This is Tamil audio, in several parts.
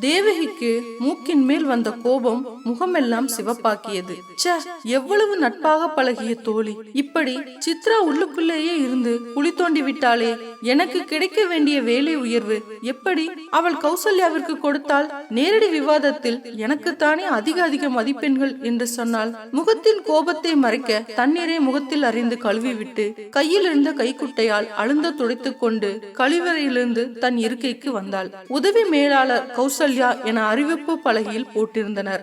தேவகிக்கு மூக்கின் மேல் வந்த கோபம் முகமெல்லாம் சிவப்பாக்கியது. ச்சே எவ்வளவு நட்பாக பழகிய தோழி. இப்படி சித்ரா உள்ளுக்குள்ளேயே இருந்து குழி தோண்டி விட்டாளே எனக்கு கிடைக்க வேண்டிய வேலை உயர்வு. எப்படி அவள் கௌசல்யாவிற்கு கொடுத்தால் நேரடி விவாதத்தில் எனக்குத்தானே அதிக அதிக மதிப்பெண்கள் என்று சொன்னால் முகத்தின் கோபத்தை மறைக்க தண்ணீரை முகத்தில் அறிந்து கழுவி விட்டு கையில் இருந்த கைக்குட்டையால் அழுந்த துடைத்துக் கொண்டு கழிவறையிலிருந்து தன் இருக்கைக்கு வந்தாள். உதவி மேலாளர் கௌசல் கௌசல்யா என அறிவிப்பு பலகையில் போட்டிருந்தனர்.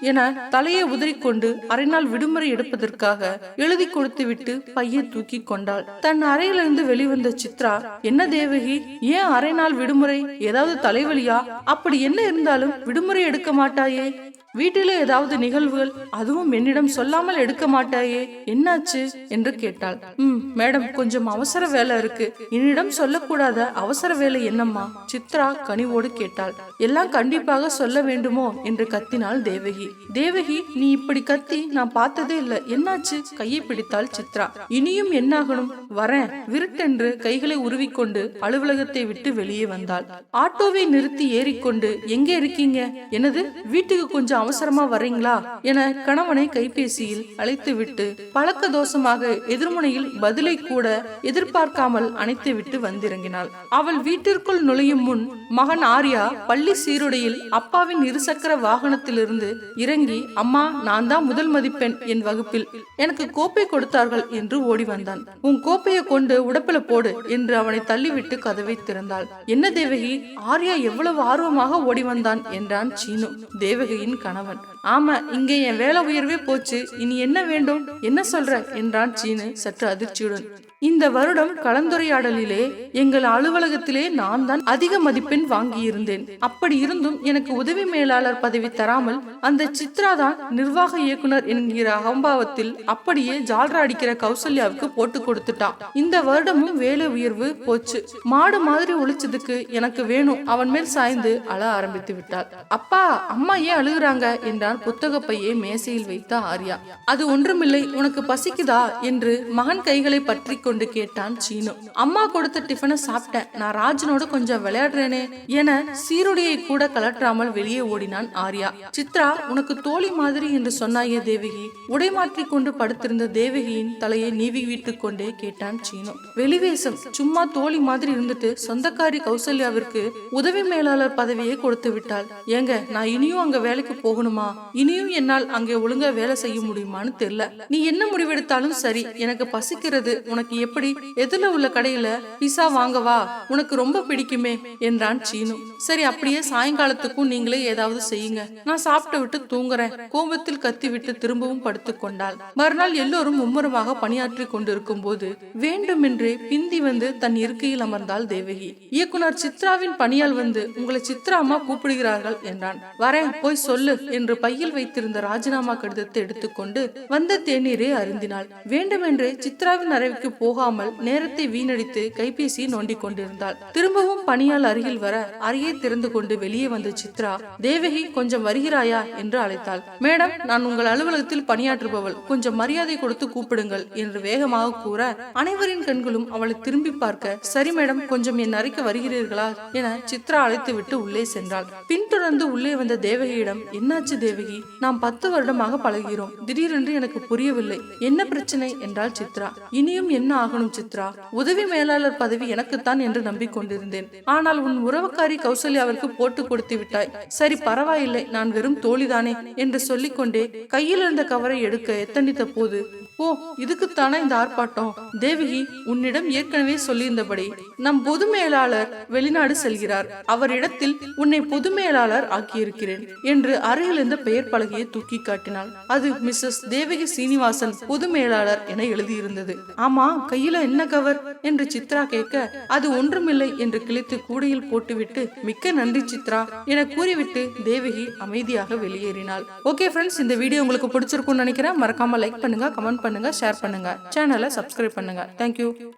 என தலையை உதறிக்கொண்டு அரை நாள் விடுமுறை எடுப்பதற்காக எழுதி கொடுத்துவிட்டு பையை தூக்கி கொண்டாள். தன் அறையிலிருந்து வெளிவந்த சித்ரா என்ன தேவகி ஏன் அரை நாள் விடுமுறை? ஏதாவது தலைவலியா? அப்படி என்ன இருந்தாலும் விடுமுறை எடுக்க மாட்டாயே? வீட்டிலே ஏதாவது நிகழ்வுகள் அதுவும் என்னிடம் சொல்லாமல் எடுக்க மாட்டாயே. என்னாச்சு? என்று கேட்டாள். ம் மேடம் கொஞ்சம் அவசர வேலை இருக்கு. என்னிடம் சொல்லக்கூடாத அவசர வேலை என்னம்மா? சித்ரா கனிவோடு கேட்டாள். எல்லாம் கண்டிப்பாக சொல்ல வேண்டுமோ? என்று கத்தினாள் தேவகி. தேவகி நீ இப்படி கத்தி நான் பார்த்ததே இல்ல. என்னாச்சு? கையை பிடித்தாள் சித்ரா. இனியும் என்னாகணும்? வரேன் விருட்டென்று கைகளை உருவிக்கொண்டு அலுவலகத்தை விட்டு வெளியே வந்தாள். ஆட்டோவை நிறுத்தி ஏறிக்கொண்டு எங்கே இருக்கீங்க? எனது வீட்டுக்கு கொஞ்சம் அவசரமா வர்றீங்களா? என கணவனை கைபேசியில் அழைத்துவிட்டு பழக்க தோஷமாக எதிர்முனையில் பதிலை கூட எதிர்பார்க்காமல் அணைத்துவிட்டு வந்திறங்கினாள். அவள் வீட்டிற்குள் நுழையும் முன் மகன் ஆர்யா பள்ளி சீருடையில் அப்பாவின் இருசக்கர வாகனத்திலிருந்து இறங்கி அம்மா நான் தான் முதல் மதிப்பெண் என் வகுப்பில். எனக்கு கோப்பை கொடுத்தார்கள் என்று ஓடி வந்தான். உன் கோப்பையை கொண்டு உடப்பில போடு என்று அவனை தள்ளிவிட்டு கதவை திறந்தாள். என்ன தேவகி? ஆர்யா எவ்வளவு ஆர்வமாக ஓடி வந்தான்? என்றான் சீனு. தேவகியின் கணவன். ஆமா இங்கே என் வேலை உயர்வே போச்சு. இனி என்ன வேண்டும்? என்ன சொல்ற? என்றான் சீனு சற்று அதிர்ச்சியுடன். இந்த வருடம் கலந்துரையாடலிலே எங்கள் அலுவலகத்திலே நான் தான் அதிக மதிப்பெண் வாங்கியிருந்தேன். அப்படி இருந்தும் எனக்கு உதவி மேலாளர் பதவி தராமல் அந்த சித்ரா தான் நிர்வாக இயக்குனர் என்கிற அகம்பாவத்தில் அப்படியே ஜால்ரா அடிக்கிற கௌசல்யாவுக்கு போட்டு கொடுத்துட்டான் இந்த வருடமும் வேலை உயர்வு போச்சு. மாடு மாதிரி ஒழிச்சதுக்கு எனக்கு வேணும் அவன் மேல் சாய்ந்து அழ ஆரம்பித்து விட்டாள். அப்பா அம்மா ஏன் அழுகுறாங்க? என்றான் புத்தக பையை மேசையில் வைத்த ஆர்யா. அது ஒன்றுமில்லை உனக்கு பசிக்குதா? என்று மகன் கைகளை பற்றி கொண்டு கேட்டான் சீனு. அம்மா கொடுத்த டிஃபனை சாப்பிட்டேன். நான் ராஜனோட கொஞ்சம் விளையாடுறேனே என சீருடையை கூட கலற்றாமல் வெளியே ஓடினான் ஆர்யா. சித்ரா உனக்கு தோழி மாதிரி என்று சொன்னாயே தேவகி. உடை மாற்றி கொண்டு படுத்திருந்த தேவகியின் தலையை நீவி விட்டுக் கொண்டே கேட்டான் சீனு. வெளிவேசம் சும்மா தோழி மாதிரி இருந்துட்டு சொந்தக்காரி கௌசல்யாவிற்கு உதவி மேலாளர் பதவியை கொடுத்து விட்டாள். ஏங்க நான் இனியும் அங்க வேலைக்கு போகணுமா? இனியும் என்னால் அங்கே ஒழுங்கா வேலை செய்ய முடியுமான்னு தெரியல. நீ என்ன முடிவெடுத்தாலும் சரி. எனக்கு பசிக்கிறது. உனக்கு எப்படி? எதிரில உள்ள கடையில பிசா வாங்கவா? உனக்கு ரொம்ப பிடிக்குமே என்றான் சீனு. சரி அப்படியே சாயங்காலத்துக்கும் நீங்களே ஏதாவது செய்யுங்க. நான் சாப்பிட்டு விட்டு தூங்குறேன். கோபத்தில் கத்தி விட்டு திரும்பவும் படுத்துக் கொண்டாள். மறுநாள் எல்லோரும் மும்முரமாக பணியாற்றி கொண்டிருக்கும் போது வேண்டுமென்றே பிந்தி வந்து தன் இருக்கையில் அமர்ந்தாள் தேவகி. இயக்குனர் சித்ராவின் பணியால் வந்து உங்களை சித்ரா அம்மா கூப்பிடுகிறார்கள் என்றான். வரேன் போய் சொல்லு என்று பையில் வைத்திருந்த ராஜினாமா கடிதத்தை எடுத்துக்கொண்டு வந்த தேநீரை அருந்தினாள். வேண்டுமென்றே சித்ராவின் அறைவுக்கு போகாமல் நேரத்தை வீணடித்து கைபேசியை நோண்டிக் கொண்டிருந்தாள். திரும்பவும் பணியால் அருகில் வர அறையை திறந்து கொண்டு வெளியே வந்த சித்ரா தேவகி கொஞ்சம் வருகிறாயா? என்று அழைத்தாள். மேடம் நான் உங்கள் அலுவலகத்தில் பணியாற்றுபவள். கொஞ்சம் மரியாதை கொடுத்து கூப்பிடுங்கள் என்று வேகமாக கூற அனைவரின் கண்களும் அவளை திரும்பி பார்க்க சரி மேடம் கொஞ்சம் என் அறைக்கு வருகிறீர்களா? என சித்ரா அழைத்து விட்டு உள்ளே சென்றாள். பின்தொடர்ந்து உள்ளே வந்த தேவகியிடம் என்னாச்சு தேவகி? நாம் பத்து வருடமாக பழகிறோம் திடீரென்று எனக்கு புரியவில்லை. என்ன பிரச்சனை? என்றால் சித்ரா. இனியும் என்ன ஆகணும் சித்ரா. உதவி மேலாளர் பதவி எனக்குத்தான் என்று நம்பிக்கொண்டிருந்தேன். ஆனால் உன் உறவுக்காரி கௌசல்யாவிற்கு போட்டு கொடுத்து விட்டாய். சரி பரவாயில்லை நான் வெறும் தோழிதானே என்று சொல்லிக்கொண்டே கையில் இருந்த கவரை எடுக்க எத்தனித்த போது ஓ இதுக்குத்தானே இந்த ஆர்ப்பாட்டம்? தேவகி உன்னிடம் ஏற்கனவே சொல்லியிருந்தபடி நம் பொது மேலாளர் வெளிநாடு செல்கிறார். அவரிடத்தில் உன்னை பொது மேலாளர் ஆக்கியிருக்கிறேன் என்று அருகில் இருந்த பெயர் பலகையை தூக்கி காட்டினாள். அது மிஸ்ஸஸ் தேவகி சீனிவாசன் பொது மேலாளர் என எழுதியிருந்தது. ஆமா கையில என்ன கவர்? என்று சித்ரா கேட்க அது ஒன்றுமில்லை என்று கிழித்து கூடையில் போட்டுவிட்டு மிக்க நன்றி சித்ரா என கூறிவிட்டு தேவகி அமைதியாக வெளியேறினாள். ஓகே ஃப்ரெண்ட்ஸ் இந்த வீடியோ உங்களுக்கு பிடிச்சிருக்கும்னு நினைக்கிறேன். மறக்காம லைக் பண்ணுங்க கமெண்ட் பண்ணுங்க. ஷேர் பண்ணுங்க. சேனலை சப்ஸ்கிரைப் பண்ணுங்க. தேங்க்யூ